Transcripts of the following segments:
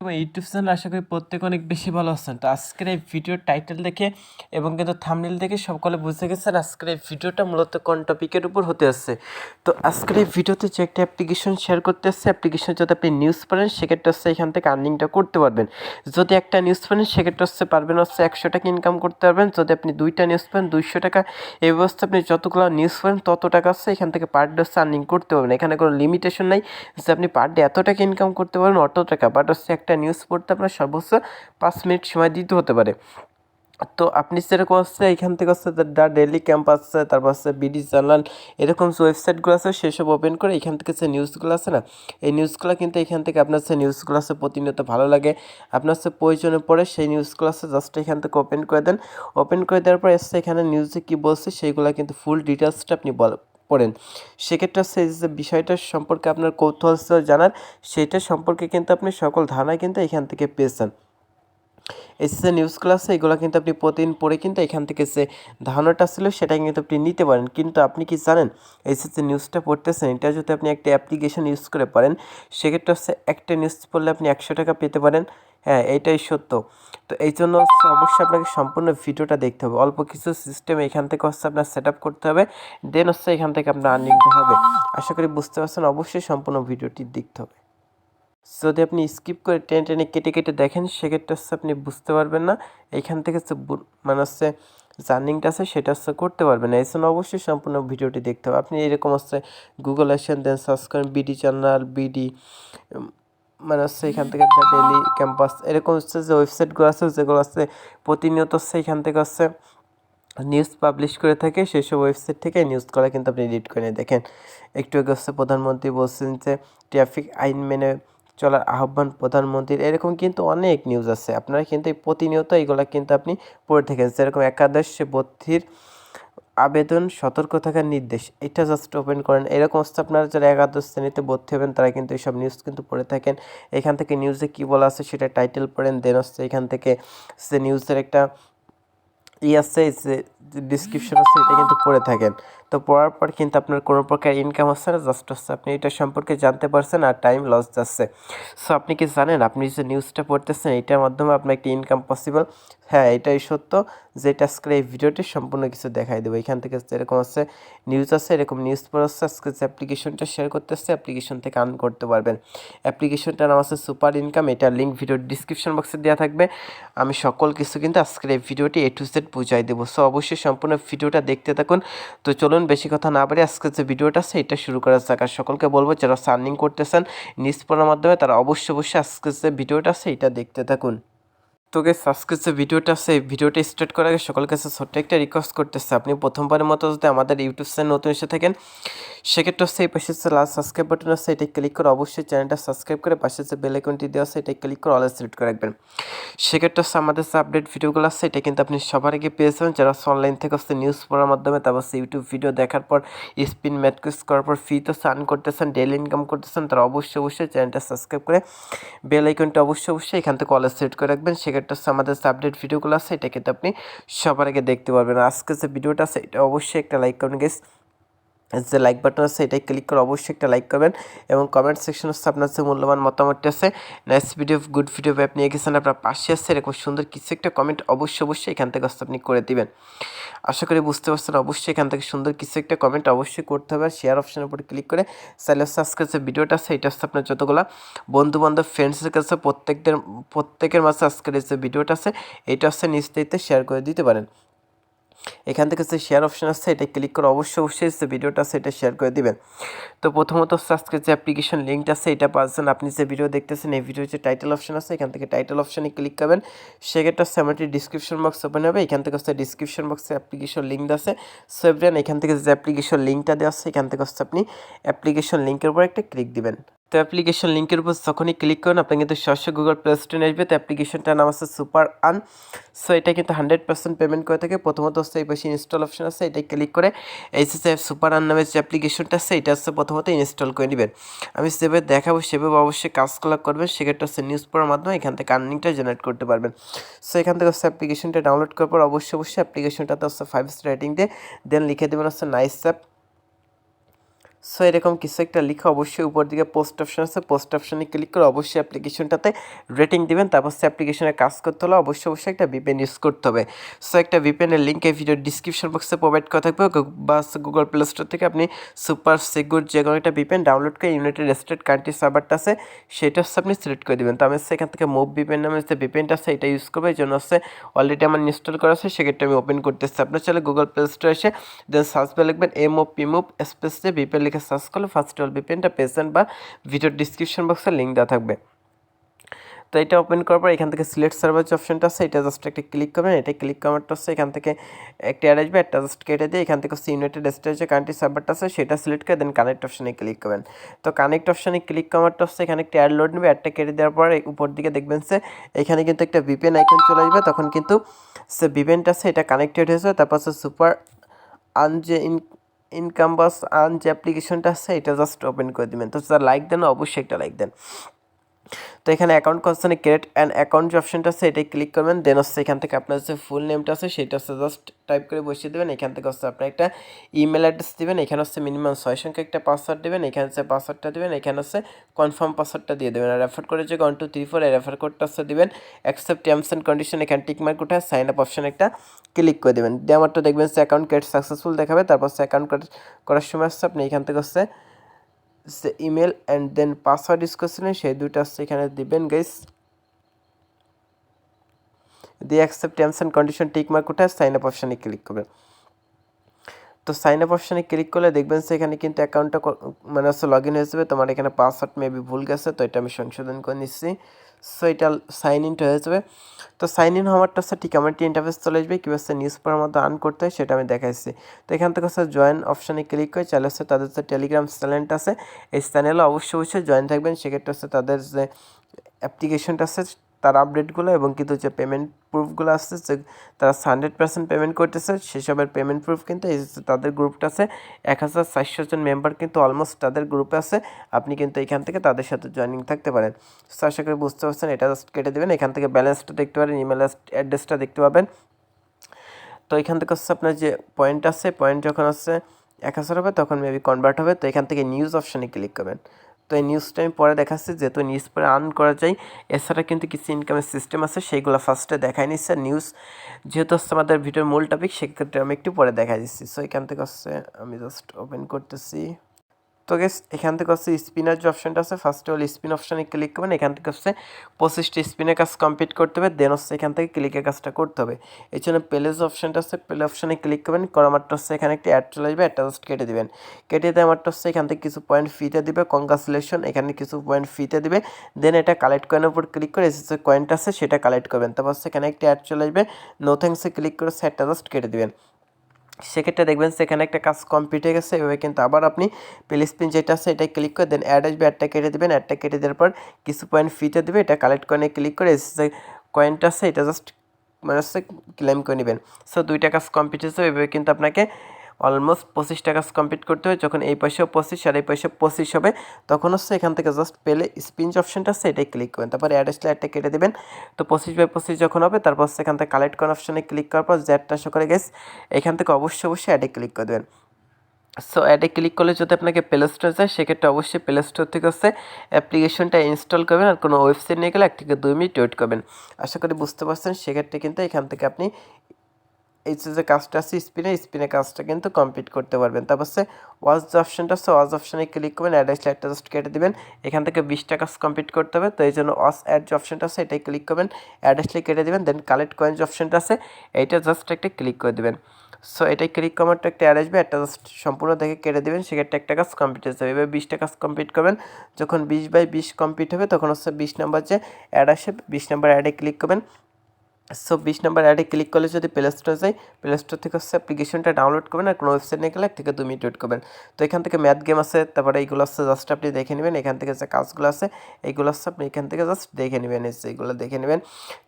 YouTube channel আশা করি প্রত্যেকে অনেক বেশি ভালো আছেন। তো আজকের এই ভিডিওর টাইটেল দেখে এবং কিন্তু থামনেল দেখে সকলে বুঝে গেছেন আজকের এই ভিডিওটা মূলত কোন টপিকের উপর হতে আসছে তো আজকের এই ভিডিওতে যে একটা অ্যাপ্লিকেশন শেয়ার করতে আসছে অ্যাপ্লিকেশন যদি আপনি নিউজ পড়েন সেক্ষেত্রে হচ্ছে এখান থেকে আর্নিংটা করতে পারবেন। যদি একটা নিউজ পড়েন সেক্ষেত্রে হচ্ছে পারবেন হচ্ছে একশো টাকা ইনকাম করতে পারবেন। যদি আপনি দুইটা নিউজ পান, দুইশো টাকা। এই ব্যবস্থা আপনি যতগুলো নিউজ পড়েন তত টাকা হচ্ছে এখান থেকে পার ডে হচ্ছে আর্নিং করতে পারবেন। এখানে কোনো লিমিটেশন নাই যে আপনি পার ডে এত টাকা ইনকাম করতে পারবেন অত টাকা বাট হচ্ছে একটা নিউজ পড়তে আপনার সর্বোচ্চ পাঁচ মিনিট সময় দিতে হতে পারে। তো আপনি যেরকম হচ্ছে এখান থেকে হচ্ছে দ্য ডেলি ক্যাম্প আছে, তারপর হচ্ছে বিডি জার্নাল এরকম যে ওয়েবসাইটগুলো আছে, সেসব ওপেন করে এখান থেকে যে নিউজগুলো আছে না, এই নিউজগুলো কিন্তু এখান থেকে আপনার যে নিউজগুলো আছে প্রতিনিয়ত ভালো লাগে। আপনার হচ্ছে প্রয়োজনে পড়ে সেই নিউজগুলো আছে জাস্ট এখান থেকে ওপেন করে দেন। ওপেন করে দেওয়ার পর এসছে এখানে নিউজে কী বলছে, সেইগুলো কিন্তু ফুল ডিটেলসটা আপনি বল পড়েন। সেক্ষেত্রে সেই যে বিষয়টা সম্পর্কে আপনার কৌতূহল ছিল জানার, সেটা সম্পর্কে কিন্তু আপনি সকল ধারণা কিন্তু এখান থেকে পেয়েছেন এসএসএ নিউজ ক্লাসে এগুলো কিন্তু আপনি প্রতিদিন পড়ে কিন্তু এখান থেকে যে ধারণাটা ছিল সেটা কিন্তু আপনি নিতে পারেন। কিন্তু আপনি কি জানেন, এসএসসি নিউজটা পড়তেছেন, এটা যদি আপনি একটা অ্যাপ্লিকেশন ইউজ করে পারেন, সেক্ষেত্রে হচ্ছে একটা নিউজ পড়লে আপনি একশো টাকা পেতে পারেন। হ্যাঁ এটাই সত্য। তো এই জন্য হচ্ছে অবশ্যই আপনাকে সম্পূর্ণ ভিডিওটা দেখতে হবে। অল্প কিছু সিস্টেম এখান থেকে হচ্ছে আপনার সেট করতে হবে দেন হচ্ছে এখান থেকে আপনার আর্নিংটা হবে। আশা করি বুঝতে পারছেন, অবশ্যই সম্পূর্ণ ভিডিওটি দেখতে হবে। যদি আপনি স্কিপ করে টেনে টেনে কেটে কেটে দেখেন, সেক্ষেত্রে হচ্ছে আপনি বুঝতে পারবেন না। এখান থেকে হচ্ছে মানে হচ্ছে জার্নিংটা আছে, সেটা হচ্ছে করতে পারবেন না। এই জন্য অবশ্যই সম্পূর্ণ ভিডিওটি দেখতে হবে। আপনি এরকম হচ্ছে গুগল আসেন দেন সার্চ করেন বিডি চ্যানেল বিডি মানে হচ্ছে এখান থেকে ডেলি ক্যাম্পাস এরকম হচ্ছে যে ওয়েবসাইটগুলো আছে, যেগুলো আছে প্রতিনিয়ত হচ্ছে এখান থেকে হচ্ছে নিউজ পাবলিশ করে থাকে সেসব ওয়েবসাইট থেকে নিউজগুলো কিন্তু আপনি এডিট করে দেখেন। একটু আগে হচ্ছে প্রধানমন্ত্রী বলছেন যে ট্রাফিক আইন মেনে চলার আহ্বান প্রধানমন্ত্রীর। এরকম কিন্তু অনেক নিউজ আছে। আপনারা কিন্তু প্রতিনিয়ত এইগুলো কিন্তু আপনি পড়ে থাকেন। যেরকম একাদশ ভর্তির আবেদন, সতর্ক থাকার নির্দেশ, এটা জাস্ট ওপেন করেন। এরকম হচ্ছে আপনারা যারা একাদশ শ্রেণীতে ভর্তি হবেন, তারা কিন্তু এইসব নিউজ কিন্তু পড়ে থাকেন। এখান থেকে নিউজে কী বলা আছে সেটা টাইটেল পড়েন দেন হচ্ছে এখান থেকে সে নিউজের একটা ই আছে ডিসক্রিপশন আছে, এটা কিন্তু পড়ে থাকেন। তো পড়ার পর কিন্তু আপনার কোনো প্রকার ইনকাম হচ্ছে না জাস্ট হচ্ছে আপনি এটা সম্পর্কে জানতে পারছেন আর টাইম লস যাচ্ছে। সো আপনি কি জানেন, আপনি যে নিউজটা পড়তেছেন, এটার মাধ্যমে আপনার একটি ইনকাম পসিবল হ্যাঁ এটাই সত্য যেটা আজকে এই ভিডিওটি সম্পূর্ণ কিছু দেখাই দেবো। এখান থেকে এরকম আছে নিউজ আছে, এরকম নিউজ পড়াচ্ছে আজকে যে অ্যাপ্লিকেশনটা শেয়ার করতেছে অ্যাপ্লিকেশন থেকে আর্ন করতে পারবেন। অ্যাপ্লিকেশনটার নাম আছে সুপার ইনকাম এটা লিঙ্ক ভিডিও ডিসক্রিপশন বক্সে দেওয়া থাকবে। আমি সকল কিছু কিন্তু আজকের এই ভিডিওটি এ টু জেড বুঝাই দেবো। সো অবশ্যই সম্পূর্ণ ভিডিওটা দেখতে থাকুন। তো চলুন, বেশি কথা না বাড়ি আজকে যে ভিডিওটা আছে, এটা শুরু করা যাক। আর সকলকে বলব, যারা সার্নিং করতেছেন নিউজ পড়ার মাধ্যমে, তারা অবশ্যই অবশ্যই আজকে যে ভিডিওটা আছে, এটা দেখতে থাকুন। তোকে সাবস্ক্রাইব যে ভিডিওটা আছে ভিডিওটা স্টার্ট করার আগে সকল কাছে ছোট্ট একটা রিকোয়েস্ট করতেছে। আপনি প্রথমবারের মতো যদি আমাদের ইউটিউব চ্যানেল নতুন এসে থাকেন সেক্ষেত্রে হচ্ছে এই পাশে যে লাস্ট সাবস্ক্রাইব বাটন আছে এটা ক্লিক করে অবশ্যই চ্যানেলটা সাবস্ক্রাইব করে পাশে যে বেল আইকনটি দেওয়া আছে এটা ক্লিক করে অলে সিলেক্ট করে রাখবেন। সেক্ষেত্রে হচ্ছে আমাদের যে আপডেট ভিডিওগুলো আছে এটা কিন্তু আপনি সবার আগে পেয়ে যাবেন। যারা অনলাইন থেকে হচ্ছে নিউজ পড়ার মাধ্যমে তারপর হচ্ছে ইউটিউব ভিডিও দেখার পর স্পিন ম্যাটকুইজ করার পর ফি তো সার্ন করতেছেন ডেলি ইনকাম করতেছেন, তারা অবশ্যই অবশ্যই চ্যানেলটা সাবস্ক্রাইব করে বেল আইকনটা অবশ্যই অবশ্যই এখান থেকে অলে সিলেক্ট করে রাখবেন। সেক্ষেত্রে হচ্ছে আমাদের যে আপডেট ভিডিওগুলো আছে এটা কিন্তু আপনি সবার আগে দেখতে পারবেন। আজকে যে ভিডিওটা আছে, এটা অবশ্যই একটা লাইক করবেন গেস যে লাইক বাটন আছে, এটাই ক্লিক করে অবশ্যই একটা লাইক করবেন এবং কমেন্ট সেকশন হচ্ছে আপনার যে মূল্যবান মতামতটি আছে। নাইস ভিডিও গুড ভিডিও আপনি এগেছেন আপনার পাশে আসছে এরকম সুন্দর কিছু একটা কমেন্ট অবশ্যই অবশ্যই এখান থেকে হচ্ছে আপনি করে দিবেন। আশা করি বুঝতে পারছেন, অবশ্যই এখান থেকে সুন্দর কিছু একটা কমেন্ট অবশ্যই করতে হবে। শেয়ার অপশনের উপর ক্লিক করে চাইলে হচ্ছে যে ভিডিওটা আছে, এটা হচ্ছে আপনার যতগুলো বন্ধু বান্ধব ফ্রেন্ডসের কাছে প্রত্যেকদের, প্রত্যেকের মাঝে আজকের যে ভিডিওটা আছে, এটা হচ্ছে নিশ্চিত শেয়ার করে দিতে পারেন। এখান থেকে যে শেয়ার অপশন আছে, এটা ক্লিক করে অবশ্যই অবশ্যই যে ভিডিওটা আছে, এটা শেয়ার করে দিবেন। তো প্রথমত আজকে যে অ্যাপ্লিকেশন লিঙ্কটা আছে, এটা পাচ্ছেন। আপনি যে ভিডিও দেখতেছেন, এই ভিডিও যে টাইটেল অপশন আছে, এখান থেকে টাইটেল অপশনে ক্লিক করবেন। সেক্ষেত্রে আমার ডিসক্রিপশন বক্স ওপেন হবে। এখান থেকে হচ্ছে ডিসক্রিপশন বক্সে অ্যাপ্লিকেশন লিঙ্ক আছে। সো এখান থেকে যে অ্যাপ্লিকেশন লিঙ্কটা দেওয়া আছে, এখান থেকে হচ্ছে আপনি অ্যাপ্লিকেশন লিঙ্কের উপর একটা ক্লিক দিবেন। তো অ্যাপ্লিকেশন লিঙ্কের উপর যখনই ক্লিক করুন, আপনি কিন্তু সরাসরি গুগল প্লে স্টোরে আসবে। তো অ্যাপ্লিকেশনটার নাম আছে সুপার আন সো এটা কিন্তু হান্ড্রেড পার্সেন্ট পেমেন্ট করে থাকে। প্রথমত হচ্ছে এই পাশে ইনস্টল অপশন আছে এটা ক্লিক করে এই যে সুপার আন নামের যে অ্যাপ্লিকেশনটা আছে, এটা হচ্ছে প্রথমত ইনস্টল করে নেবেন। আমি সেভাবে দেখাবো, সেভাবে অবশ্যই কাজগুলো করবেন। সেক্ষেত্রে হচ্ছে নিউজ পড়ার মাধ্যমে এখান থেকে আর্নিংটা জেনারেট করতে পারবেন। সো এখান থেকে হচ্ছে অ্যাপ্লিকেশনটা ডাউনলোড করার পর অবশ্যই অবশ্যই অ্যাপ্লিকেশনটাতে হচ্ছে ফাইভ স্টার রেটিং দিয়ে দেন লিখে দেবেন হচ্ছে নাইস অ্যাপ সো এরকম কিছু একটা লিখে অবশ্যই উপর দিকে পোস্ট অপশন আছে। পোস্ট অপশনে ক্লিক করে অবশ্যই অ্যাপ্লিকেশনটাতে রেটিং দিবেন। তারপর সে অ্যাপ্লিকেশনে কাজ করতে হলে অবশ্যই অবশ্যই একটা ভিপিএন ইউজ করতে হবে। সো একটা ভিপিএনের লিঙ্ক এই ভিডিওর ডিসক্রিপশন বক্সে প্রোভাইড করা থাকবে। বা গুগল প্লে স্টোর থেকে আপনি সুপার সিকিউর যে কোনো একটা ভিপিএন ডাউনলোড করে ইউনাইটেড স্টেট কান্ট্রি সার্ভারটা আছে, সেটা হচ্ছে আপনি সিলেক্ট করে দেবেন। তো আমি সেখান থেকে মুভ ভিপিএন নামে যে ভিপিএনটা আছে, এটা ইউজ করব। এই জন্য হচ্ছে অলরেডি আমার ইনস্টল করা আছে। সেক্ষেত্রে আমি ওপেন করতেছি। আপনার চলে গুগল প্লে স্টোরে এসে দেন সার্চ করে লিখবেন M O P move space দিয়ে ভিপিএন লিখে সার্চ করলে ফার্স্ট অল ভিপিএনটা পেয়েছেন বা ভিডিওর ডিসক্রিপশন বক্সে লিঙ্ক দেওয়া থাকবে। তো এটা ওপেন করার পর এখান থেকে সিলেক্ট সার্ভার যে অপশনটা আছে, এটা জাস্ট একটা ক্লিক করবেন। এটা ক্লিক করারটা হচ্ছে এখান থেকে একটা অ্যাড আসবে, একটা জাস্ট কেটে দিয়ে এখান থেকে হচ্ছে ইউনাইটেড স্টেটস যে কান্ট্রি সার্ভারটা আছে, সেটা সিলেক্ট করে দেন কানেক্ট অপশনে ক্লিক করবেন। তো কানেক্ট অপশনে ক্লিক করারটা হচ্ছে এখানে একটা অ্যাড লোড নেবে অ্যাডটা কেটে দেওয়ার পর উপর দিকে দেখবেন সে এখানে কিন্তু একটা ভিপিএন আইকন চলে আসবে। তখন কিন্তু সে ভিপিএনটা আছে, এটা কানেক্টেড হয়েছে তারপর হচ্ছে সুপার যে ইন ইনকাম বাস আন যে অ্যাপ্লিকেশনটা আছে, এটা জাস্ট ওপেন করে দেবেন। তো যারা লাইক দেন, অবশ্যই একটা লাইক দেন। তো এখানে অ্যাকাউন্ট কনসার্নে ক্রিয়েট অ্যান্ড অ্যাকাউন্ট যে অপশনটা আছে, এটাই ক্লিক করবেন। দেন হচ্ছে এখান থেকে আপনার যে ফুল নেমটা আছে, সেটা হচ্ছে জাস্ট টাইপ করে বসিয়ে দেবেন। এখান থেকে হচ্ছে আপনার একটা ইমেল অ্যাড্রেস দেবেন। এখানে হচ্ছে মিনিমাম ছয় সংখ্যা একটা পাসওয়ার্ড দেবেন। এখানে হচ্ছে পাসওয়ার্ডটা দেবেন। এখানে হচ্ছে কনফার্ম পাসওয়ার্ডটা দিয়ে দেবেন। আর রেফার করে যে one two three four refer কোডটা হচ্ছে দেবেন। অ্যাকসেপ্ট টার্মস অ্যান্ড কন্ডিশন এখানে টিক মার্ক উঠে সাইন আপ অপশন একটা ক্লিক করে দেবেন। দেওয়ারটা দেখবেন যে অ্যাকাউন্ট ক্রিয়েট সাকসেসফুল দেখাবে। তারপর হচ্ছে অ্যাকাউন্ট করার সময় হচ্ছে আপনি এখান থেকে হচ্ছে যে email and then password use করছিলেন সেই দুটো হচ্ছে এখানে দিবেন গাইস দিয়ে accept terms and condition tick mark উঠে সাইন আপ অপশানে ক্লিক করবেন। তো সাইন আপ অপশানে ক্লিক করলে দেখবেন সেখানে কিন্তু অ্যাকাউন্টটা মানে হচ্ছে লগ ইন হয়ে যাবে। তোমার এখানে পাসওয়ার্ড মেবি ভুল গেছে, তো এটা আমি সংশোধন করে নিচ্ছি। সো এটা সাইন ইনটা হয়ে যাবে। তো সাইন ইন হওয়ারটা হচ্ছে ঠিক আমার ইন্টারফেস চলে আসবে কীভাবে হচ্ছে নিউজ পড়ার মধ্যে আর্ন করতে হয়, সেটা আমি দেখাইছি। তো এখান থেকে হচ্ছে জয়েন অপশানে ক্লিক করে চাইলে হচ্ছে তাদের যে টেলিগ্রাম চ্যানেলটা আছে, এই চ্যানেলে অবশ্যই অবশ্যই জয়েন থাকবেন। সেক্ষেত্রে হচ্ছে তাদের যে অ্যাপ্লিকেশনটা আছে তার আপডেটগুলো এবং কিন্তু যে পেমেন্ট প্রুফগুলো আসছে তারা হান্ড্রেড পার্সেন্ট পেমেন্ট করতেছে, সেসবের পেমেন্ট প্রুফ কিন্তু এই তাদের গ্রুপটা আছে, এক হাজার চারশো জন মেম্বার কিন্তু অলমোস্ট তাদের গ্রুপে আছে, আপনি কিন্তু এখান থেকে তাদের সাথে জয়েনিং থাকতে পারেন। সো আশা করি বুঝতে পারছেন, এটা জাস্ট কেটে দেবেন, এখান থেকে ব্যালেন্সটা দেখতে পারেন ইমেল অ্যাড্রেসটা দেখতে পাবেন। তো এখান থেকে হচ্ছে আপনার যে পয়েন্ট আছে পয়েন্ট যখন হচ্ছে এক হাজার হবে, তখন মেবি কনভার্ট হবে, তো এখান থেকে নিউজ অপশানে ক্লিক করবেন। তো এই নিউজটা আমি পরে দেখাচ্ছি। যেহেতু নিউজ পরে আর্ন করা যায়, এছাড়া কিন্তু কিছু ইনকামের সিস্টেম আছে, সেইগুলো ফার্স্টে দেখাই নিচ্ছে। নিউজ যেহেতু হচ্ছে আমাদের ভিডিওর মূল টপিক সেক্ষেত্রে আমি একটু পরে দেখা দিচ্ছি। সো এখান থেকে হচ্ছে আমি জাস্ট ওপেন করতেছি। তো গেস এখান থেকে হচ্ছে স্পিনার যে অপশানটা আছে ফার্স্টে হল স্পিন অপশানে ক্লিক করবেন, এখান থেকে হচ্ছে পঁচিশটি স্পিনের কাজ কমপ্লিট করতে হবে দেন হচ্ছে এখান থেকে ক্লিকের কাজটা করতে হবে। এই জন্য প্লেস অপশানটা আছে প্লে অপশানে ক্লিক করবেন করা মাত্র হচ্ছে এখানে একটি অ্যাড চলে আসবে অ্যাডটা জাস্ট কেটে দেবেন। কেটে দেওয়া মাত্র হচ্ছে এখান থেকে কিছু পয়েন্ট ফিতে দিবে কংগ্রাচুলেশন এখানে কিছু পয়েন্ট ফিতে দিবে। দেন এটা কালেক্ট কয়েনের উপর ক্লিক করে এসে যে কয়েনটা আছে, সেটা কালেক্ট করবেন। তারপর এখানে একটি অ্যাড চলে আসবে নো থ্যাংকসে ক্লিক করে সেটটা জাস্ট কেটে দিবেন। সেক্ষেত্রে দেখবেন সেখানে একটা কাজ কমপ্লিট হয়ে গেছে, এভাবে কিন্তু আবার আপনি প্লে যেটা আছে এটা ক্লিক করে দেন অ্যাড আসবে অ্যাডটা কেটে দেবেন। অ্যাডটা কেটে দেওয়ার পর কিছু পয়েন্ট ফিতে দেবে, এটা কালেক্ট করে ক্লিক করে যে কয়েনটা আছে এটা জাস্ট মানে হচ্ছে ক্লেম করে নেবেন। সো দুইটা কাজ কমপ্লিট হয়েছে, এভাবে কিন্তু আপনাকে অলমোস্ট পঁচিশটা কাজ কমপ্লিট করতে হবে যখন এই পয়সাও পঁচিশ আর এই পয়সা পঁচিশ হবে, তখন হচ্ছে এখান থেকে জাস্ট পেলে স্পিন যে অপশনটা আছে, এটাই ক্লিক করবেন। তারপর অ্যাড আসলে কেটে দেবেন। তো পঁচিশ বাই পঁচিশ যখন হবে, তারপর এখান থেকে কালেক্ট করার অপশনে ক্লিক করার পর জ্যাডটা শো করে গেছে এখান থেকে অবশ্যই অবশ্যই অ্যাডে ক্লিক করে দেবেন। সো অ্যাডে ক্লিক করলে যদি আপনাকে প্লে স্টোর যায়, সেক্ষেত্রে অবশ্যই প্লে স্টোর থেকে হচ্ছে অ্যাপ্লিকেশনটা ইনস্টল করবেন আর কোনো ওয়েবসাইট নিয়ে গেলে এক থেকে দুই মিনিট ওয়েট করবেন। আশা করি বুঝতে পারছেন, সেক্ষেত্রে কিন্তু এখান থেকে আপনি এই যে কাজটা আছে, স্পিনে স্পিনে কাজটা কিন্তু কমপ্লিট করতে পারবেন। তারপর সে ওয়াজ অপশনটা আছে ওয়াজ অপশানে ক্লিক করবেন অ্যাড আসলে একটা জাস্ট কেটে দেবেন। এখান থেকে বিশটা কাজ কমপ্লিট করতে হবে। তো এই জন্য ওয়াজ অ্যাড যে অপশনটা আছে, এটাই ক্লিক করবেন অ্যাড আসলে কেটে দেবেন দেন কালেক্ট কয়েন যে অপশনটা আছে, এইটা জাস্ট একটা ক্লিক করে দেবেন। সো এটাই ক্লিক করারটা একটা অ্যাড আসবে একটা জাস্ট সম্পূর্ণ দেখে কেটে দেবেন, সেক্ষেত্রে একটা কাজ কমপ্লিট হয়ে যাবে। এবার বিশটা কাজ কমপ্লিট করবেন, যখন বিশ বাই বিশ কমপ্লিট হবে, তখন হচ্ছে বিশ নাম্বার যে অ্যাড আসে, বিশ নাম্বার অ্যাডে ক্লিক করবেন। সো বিশ নাম্বার অ্যাডে ক্লিক করলে যদি প্লে স্টোরে যাই প্লে স্টোর থেকে হচ্ছে অ্যাপ্লিকেশনটা ডাউনলোড করবেন আর কোনো ওয়েবসাইট নিয়ে গেলে এক থেকে দু মিনিট ওয়েট করবেন। তো এখান থেকে ম্যাথ গেম আছে, তারপরে এইগুলো আছে জাস্ট আপনি দেখে নেবেন। এখান থেকে যে কাজগুলো আছে, এইগুলো হচ্ছে আপনি এখান থেকে জাস্ট দেখে নেবেন। এইগুলো দেখে নেবেন।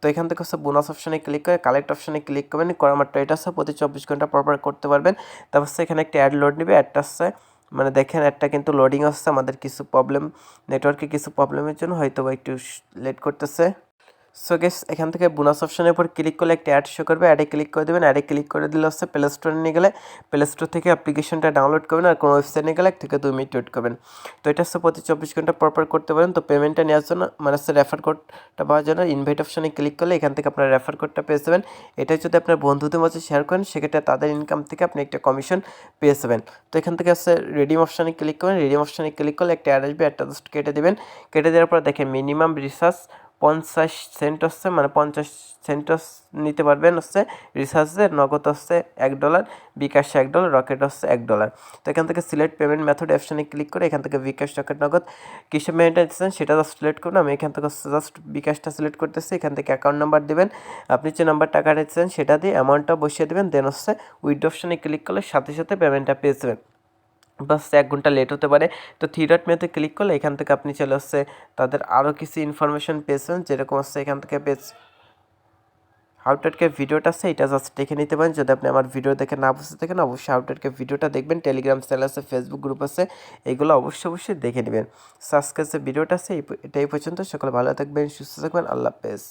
তো এখান থেকে হচ্ছে বোনাস অপশনে ক্লিক করে কালেক্ট অপশনে ক্লিক করবেন। মাত্র এটা হচ্ছে প্রতি চব্বিশ ঘণ্টা পর পর করতে পারবেন। তারপর হচ্ছে এখানে একটা অ্যাড লোড নেবে। অ্যাডটা হচ্ছে মানে দেখেন একটা কিন্তু লোডিং আসছে আমাদের কিছু প্রবলেম নেটওয়ার্কে কিছু প্রবলেমের জন্য হয়তো বা একটু লেট করতেছে। সো গেস এখান থেকে বোনাস অপশনের উপর ক্লিক করলে একটা অ্যাড শো করবে। অ্যাডে ক্লিক করে দেবেন। অ্যাডে ক্লিক করে দিলে হচ্ছে প্লে স্টোরে নিয়ে গেলে প্লে স্টোর থেকে অ্যাপ্লিকেশনটা ডাউনলোড করবেন আর কোনো ওয়েবসাইট নিয়ে গেলে এক থেকে দুই মিনিট ওয়েট করবেন। তো এটা হচ্ছে প্রতি চব্বিশ ঘণ্টা পর পর করতে পারেন। তো পেমেন্টটা নেওয়ার জন্য মানে হচ্ছে রেফার কোডটা পাওয়ার জন্য ইনভাইট অপশনে ক্লিক করলে এখান থেকে আপনার রেফার কোডটা পেয়ে যাবেন। এটা যদি আপনার বন্ধুদের মধ্যে শেয়ার করেন, সেক্ষেত্রে তাদের ইনকাম থেকে আপনি একটা কমিশন পেয়ে যাবেন। তো এখান থেকে হচ্ছে রেডিম অপশানে ক্লিক করবেন। রেডিম অপশানে ক্লিক করলে একটা অ্যাড আসবে, একটা জাস্ট কেটে দেবেন। কেটে দেওয়ার পর দেখেন মিনিমাম রিসার্চ পঞ্চাশ সেন্ট হচ্ছে মানে পঞ্চাশ সেন্ট নিতে পারবেন হচ্ছে রিসার্চের নগদ হচ্ছে এক ডলার বিকাশ এক ডলার রকেট হচ্ছে এক ডলার তো এখান থেকে সিলেক্ট পেমেন্ট মেথড অপশানে ক্লিক করে এখান থেকে বিকাশ রকেট নগদ কিসে পেমেন্টটা দিচ্ছেন সেটা জাস্ট সিলেক্ট করুন। আমি এখান থেকে জাস্ট বিকাশটা সিলেক্ট করতেছি, এখান থেকে অ্যাকাউন্ট নাম্বার দেবেন। আপনি যে নাম্বার টাকা দিচ্ছেন সেটা দিয়ে অ্যামাউন্টটা বসিয়ে দেবেন দেন হচ্ছে উইড অপশানে ক্লিক করলে সাথে সাথে পেমেন্টটা পেয়ে যাবেন। বাস এক ঘণ্টা লেট হতে পারে। তো থ্রি ডট মেতে ক্লিক করলে এখান থেকে আপনি চলে আসছে তাদের আরও কিছু ইনফরমেশন পেয়েছেন, যেরকম হচ্ছে এখান থেকে পেজ হাউটেডকে ভিডিওটা আছে, এটা জাস্ট দেখে নিতে পারেন। যদি আপনি আমার ভিডিও দেখে না বুঝতে থাকেন, অবশ্যই হাউটেডকে ভিডিওটা দেখবেন। টেলিগ্রাম চ্যানেল আছে ফেসবুক গ্রুপ আছে, এগুলো অবশ্যই অবশ্যই দেখে নেবেন। সাবস্ক্রাইব ভিডিওটা আছে এটাই পর্যন্ত। সকলে ভালো থাকবেন, সুস্থ থাকবেন। আল্লাহ হাফেজ।